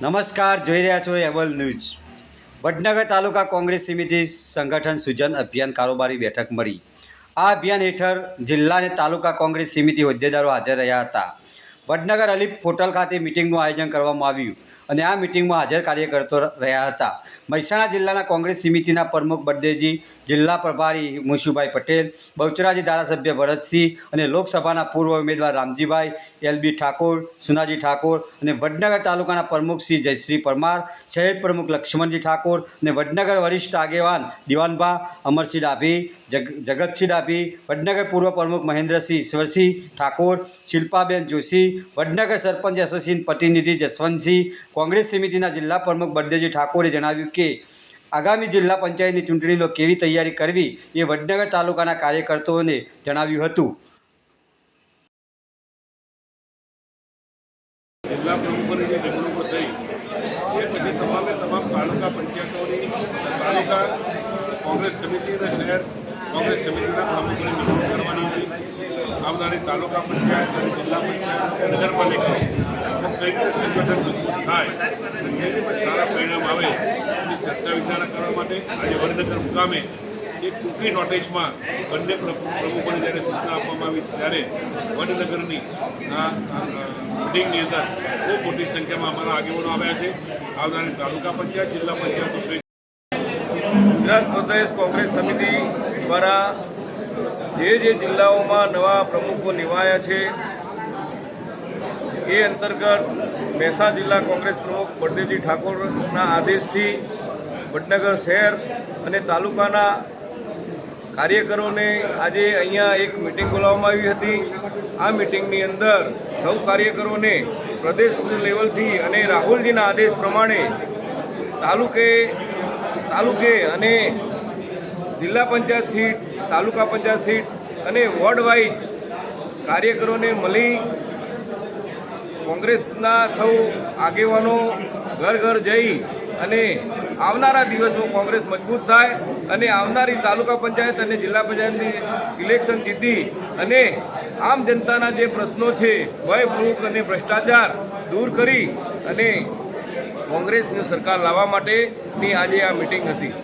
નમસ્કાર, જોઈ રહ્યા છો એવલ ન્યૂઝ. વડનગર તાલુકા કોંગ્રેસ સમિતિ સંગઠન સૂજન અભિયાન કારોબારી બેઠક મળી. આ અભિયાન હેઠળ જિલ્લા અને તાલુકા કોંગ્રેસ સમિતિ હોદ્દેદારો હાજર રહ્યા હતા. વડનગર અલીફ હોટલ ખાતે મિટિંગનું આયોજન કરવામાં આવ્યું. અને આ મિટિંગમાં હાજર કાર્યકર્તો રહ્યા હતા. મહેસાણા જિલ્લાના કોંગ્રેસ સમિતિના પ્રમુખ બળદેવજી, જિલ્લા પ્રભારી મુશુભાઈ પટેલ, બહુચરાજી ધારાસભ્ય ભરતસિંહ અને લોકસભાના પૂર્વ ઉમેદવાર રામજીભાઈ એલબી ઠાકોર, સુનાજી ઠાકોર અને વડનગર તાલુકાના પ્રમુખ શ્રી જયશ્રી પરમાર, શહેર પ્રમુખ લક્ષ્મણજી ઠાકોર અને વડનગર વરિષ્ઠ આગેવાન દિવાનભા, અમરસિંહ ડાભી જગતસિંહ ડાભી, વડનગર પૂર્વ પ્રમુખ મહેન્દ્રસિંહ ઈશ્વરસિંહ ઠાકોર, શિલ્પાબેન જોશી, વડનગર સરપંચ એસોસિએશન પ્રતિનિધિ જસવંતસિંહ કોંગ્રેસ સમિતિના જિલ્લા પ્રમુખ બળદેવજી ઠાકોરે જણાવ્યું કે, આગામી જિલ્લા પંચાયતની ચૂંટણીનો કેવી તૈયારી કરવી એ વડનગર તાલુકાના કાર્યકર્તાઓને જણાવ્યું હતું. જિલ્લા પ્રમુખોની જે નિમણૂકો થઈ. એ પછી તમામે તમામ તાલુકા પંચાયતોની, તાલુકા કોંગ્રેસ સમિતિ અને શહેર કોંગ્રેસ સમિતિના પ્રમુખોની નિમણૂક કરવાની હતી. આવનારી તાલુકા પંચાયત અને જિલ્લા પંચાયત અને કઈ રીતે સંગઠન મજબૂત થાય અને કેવી રીતે સારા પરિણામ આવે એની ચર્ચા વિચારણા કરવા માટે આજે વડનગર મુકામે એક ટૂંકી નોટિસમાં બંને પ્ર- પ્રમુખોને જ્યારે સૂચના આપવામાં આવી ત્યારે વડનગરની આ મિટિંગની અંદર ખૂબ મોટી સંખ્યામાં અમારા આગેવાનો આવ્યા છે. આવનારી તાલુકા પંચાયત, જિલ્લા પંચાયત ગુજરાત પ્રદેશ કોંગ્રેસ સમિતિ દ્વારા જે જે જિલ્લાઓમાં નવા પ્રમુખો નિવાયા છે, એ અંતર્ગત મહેસાણા જિલ્લા કોંગ્રેસ પ્રમુખ બળદેવજી ઠાકોરના આદેશથી વડનગર શહેર અને તાલુકાના કાર્યકરોને આજે અહીંયા એક મિટિંગ બોલાવવામાં આવી હતી. આ મિટિંગની અંદર સૌ કાર્યકરોને પ્રદેશ લેવલથી અને રાહુલજીના આદેશ પ્રમાણે તાલુકે તાલુકે અને જિલ્લા પંચાયત સીટ, તાલુકા પંચાયત સીટ અને વોર્ડ કાર્યકરોને મળી કોંગ્રેસના સૌ આગેવાનો ઘર ઘર જઈ અને આવનારા દિવસમાં કોંગ્રેસ મજબૂત થાય અને આવનારી તાલુકા પંચાયત અને જિલ્લા પંચાયતની ઇલેક્શન જીતી અને આમ જનતાના જે પ્રશ્નો છે ભય અને ભ્રષ્ટાચાર દૂર કરી અને કોંગ્રેસની સરકાર લાવવા માટેની આજે આ મિટિંગ હતી.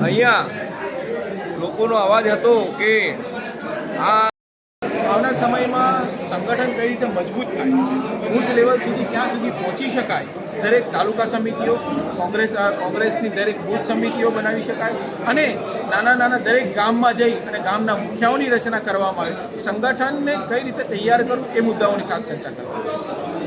અહીંયા લોકોનો અવાજ હતો કે સમયમાં સંગઠન કઈ રીતે મજબૂત થાય? બુથ લેવલ સુધી, ક્યાં સુધી પહોંચી શકાય? દરેક તાલુકા સમિતિઓ, કોંગ્રેસ કોંગ્રેસની દરેક બુથ સમિતિઓ બનાવી શકાય અને નાના નાના દરેક ગામમાં જઈ અને ગામના મુખિયાઓની રચના કરવામાં આવે. સંગઠનને કઈ રીતે તૈયાર કરવું એ મુદ્દાઓની ખાસ ચર્ચા કરવામાં.